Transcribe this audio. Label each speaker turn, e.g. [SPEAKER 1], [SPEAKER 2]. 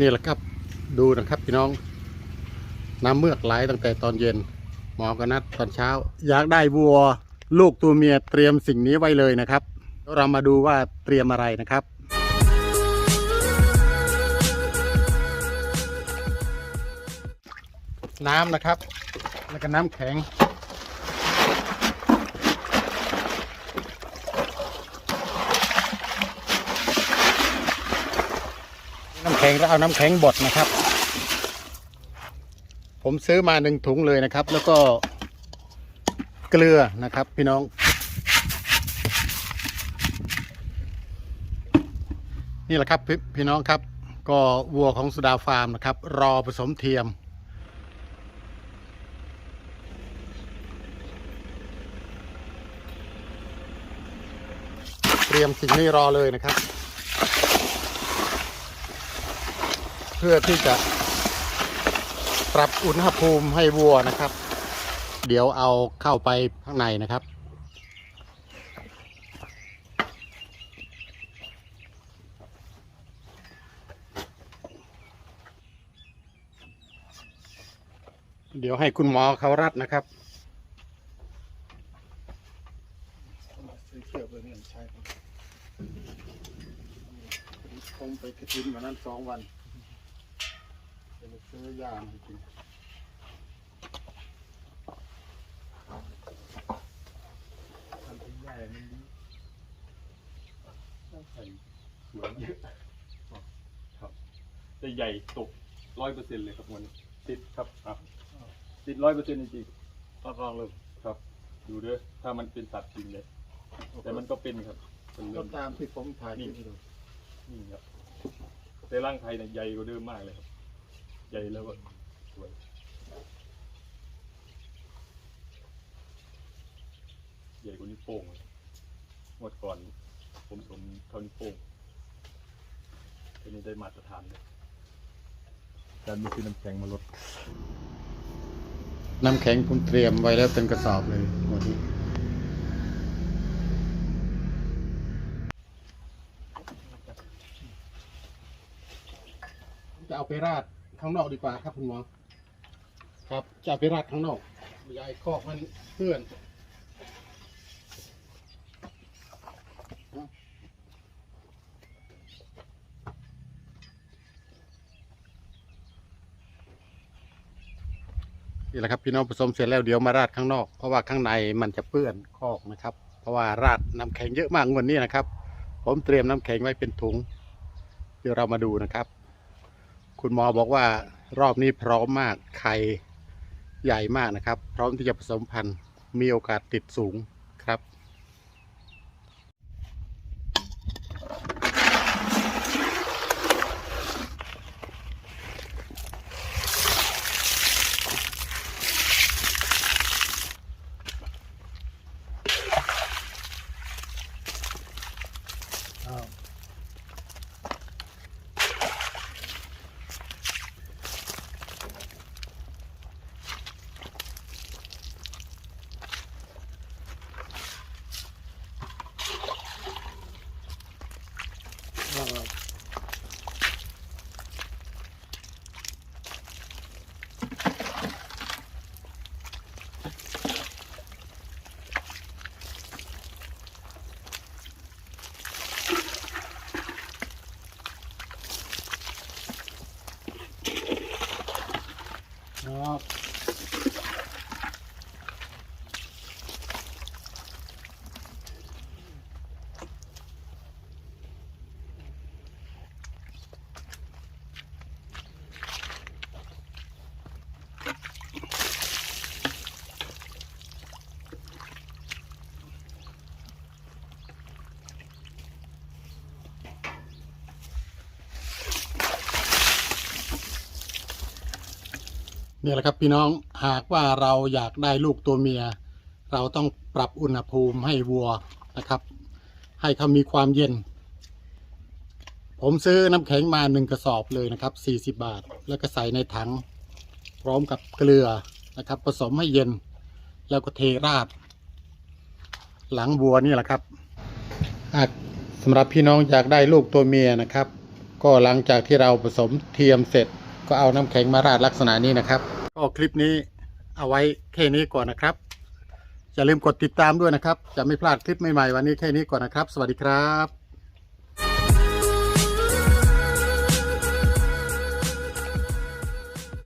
[SPEAKER 1] นี่แหละครับดูนะครับพี่น้อง น้ำเมือกไหลตั้งแต่ตอนเย็น หมอก็นัดตอนเช้า อยากได้วัว ลูกตัวเมียเตรียมสิ่งนี้ไว้เลยนะครับเรามาดูว่าเตรียมอะไรนะครับ น้ำนะครับ แล้วก็น้ำแข็ง น้ำแข็งแล้วเอาน้ำแข็งบดนะครับ ผมซื้อมาหนึ่งถุงเลยนะครับ แล้วก็เกลือนะครับ พี่น้อง นี่แหละครับพี่พี่น้องครับ ก็วัวของสุดาฟาร์มนะครับ รอผสมเทียมเตรียมสิ่งนี้รอเลยนะครับ เพื่อที่จะปรับอุณหภูมิให้วัวนะครับ เดี๋ยวเอาเข้าไปข้างในนะครับ เดี๋ยวให้คุณหมอเขารัดนะครับคงไปกระทินวันนั้นสองวัน จะไปซื้อยามากินทำที่ใหญ่มันดีต้องใส่
[SPEAKER 2] สวนเยอะครับจะใหญ่ตกร้อยเปอร์เซ็นต์เลยครับวันนี้ติดครับครับติดร้อยเปอร์เซ็นต์จริง
[SPEAKER 1] ต้องลองเลย
[SPEAKER 2] ๆครับ ดูเด้อถ้ามันเป็นสัตว์จริงเลยแต่มันก็เป็นครับเป็น
[SPEAKER 1] ก็
[SPEAKER 2] เริ่ม
[SPEAKER 1] ตามที่ผมถ่ายคลิปให้ดู
[SPEAKER 2] นี่ครับแต่ร่างไทยเนี่ยใหญ่กว่าเดิมมากเลยครับ ใหญ่แล้วก็สวยใหญ่กว่านิ้วโป้งเลยงวดก่อน ผมสมเท่านิ้วโป้งทีนี้ได้มาตรฐานเลยการมีซื้อน้ำแข็งมาลด
[SPEAKER 1] น้ำแข็งผมเตรียมไว้แล้วเป็นกระสอบเลยวันนี้จะเอาไปราด ข้างนอกดีกว่าครับคุณหมอ ครับจะเอาไปราดข้างนอกอยายคอกมันเพื่อนนี่แหละครับพี่น้องผสมเสร็จแล้วเดี๋ยวมาราดข้างนอก เพราะว่าข้างในมันจะเปื้อนคอกนะครับ เพราะว่าราดน้ำแข็งเยอะมากงวดนี้นะครับ ผมเตรียมน้ำแข็งไว้เป็นถุง เดี๋ยวเรามาดูนะครับ คุณหมอบอกว่ารอบนี้พร้อมมากไข่ใหญ่มากนะครับ พร้อมที่จะผสมพันธุ์มีโอกาสติดสูงครับ ค รับนี่แหละครับพี่น้องหากว่าเราอยากได้ลูกตัวเมีย เราต้องปรับอุณหภูมิให้วัวนะครับ ให้เขามีความเย็น ผมซื้อน้ำแข็งมาหนึ่งกระสอบเลยนะครับสี่สิบาท แล้วก็ใส่ในถัง พร้อมกับเกลือนะครับ ผสมให้เย็น แล้วก็เทราด หลังวัวนี่แหละครับหากสำหรับพี่น้องอยากได้ลูกตัวเมียนะครับ ก็หลังจากที่เราผสมเทียมเสร็จ ก็เอาน้ำแข็งมาราดลักษณะนี้นะครับ ก็คลิปนี้เอาไว้แค่นี้ก่อนนะครับ อย่าลืมกดติดตามด้วยนะครับ จะไม่พลาดคลิปใหม่ๆวันนี้แค่นี้ก่อนนะครับ สวัสดีครับ